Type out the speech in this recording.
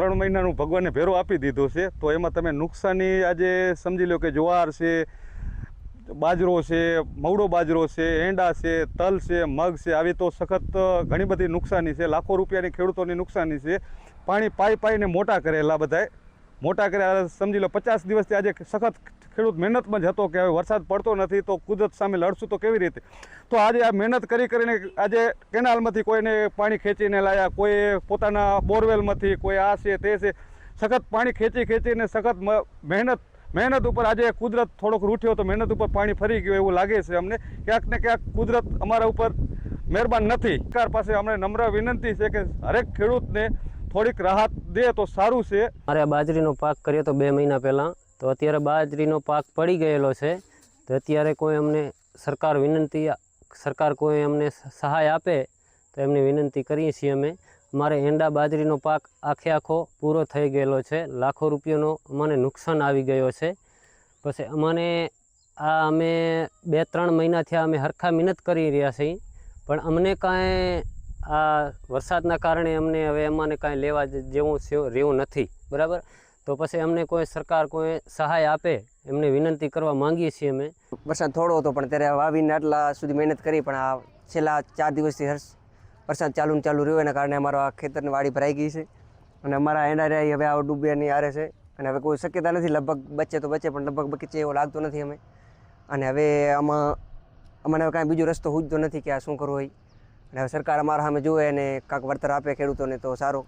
ત્રણ મહિનાનું ભગવાને ભેરો આપી દીધો છે, તો એમાં તમે નુકસાની આજે સમજી લો કે જુવાર છે, બાજરો છે, મવડો બાજરો છે, એંડા છે, તલ છે, મગ છે, આવી તો સખત ઘણી બધી નુકસાની છે, લાખો રૂપિયાની ખેડૂતોની નુકસાની છે. પાણી પાઈ પાઈને મોટા કરેલા બધાએ મોટા કર્યા સમજી લો, પચાસ દિવસથી આજે સખત ખેડૂત મહેનતમાં જ હતો કે હવે વરસાદ પડતો નથી, તો કુદરત સામે લડશું તો કેવી રીતે? તો આજે આ મહેનત કરી કરીને આજે કેનાલમાંથી કોઈને પાણી ખેંચીને લાયા, કોઈ પોતાના બોરવેલમાંથી, કોઈ આ છે, તે છે. સખત પાણી ખેંચી ખેંચીને સખત મહેનત મહેનત ઉપર આજે કુદરત થોડોક રૂઠ્યો તો મહેનત ઉપર પાણી ફરી ગયું એવું લાગે છે અમને. ક્યાંક ને ક્યાંક કુદરત અમારા ઉપર મહેરબાન નથી. સરકાર પાસે અમને નમ્ર વિનંતી છે કે હરેક ખેડૂતને થોડીક રાહત દે તો સારું છે. મારે બાજરીનો પાક કર્યો તો બે મહિના પહેલાં. તો અત્યારે બાજરીનો પાક પડી ગયેલો છે. તો અત્યારે કોઈ અમને સરકાર વિનંતી, સરકાર કોઈ અમને સહાય આપે તો એમની વિનંતી કરીએ છીએ અમે. અમારે એંડા બાજરીનો પાક આખે આખો પૂરો થઈ ગયેલો છે. લાખો રૂપિયાનો અમને નુકસાન આવી ગયો છે. પછી અમને આ અમે બે ત્રણ મહિનાથી અમે હરખા મહેનત કરી રહ્યા છીએ. પણ અમને કાંઈ આ વરસાદના કારણે અમને હવે અમાને કાંઈ લેવા જેવું રહેવું નથી, બરાબર? તો પછી અમને કોઈ સરકાર કોઈ સહાય આપે એમને વિનંતી કરવા માંગીએ છીએ અમે. વરસાદ થોડો હતો, પણ ત્યારે વાવીને આટલા સુધી મહેનત કરી, પણ આ છેલ્લા ચાર દિવસથી હર્ષ, વરસાદ ચાલુ ને ચાલુ રહ્યો, એના કારણે અમારો આ ખેતરની વાડી ભરાઈ ગઈ છે. અને અમારા રહ્યા હવે આ ડૂબ્યાની આરે છે. અને હવે કોઈ શક્યતા નથી, લગભગ બચે તો બચે, પણ લગભગ બચે એવો લાગતો નથી અમે અને હવે આમાં, અમને કાંઈ બીજો રસ્તો સૂઝતો નથી કે આ શું કરવું હોય. અને સરકાર અમારા સામે જુએ અને કાંક વળતર આપે ખેડૂતોને તો સારું.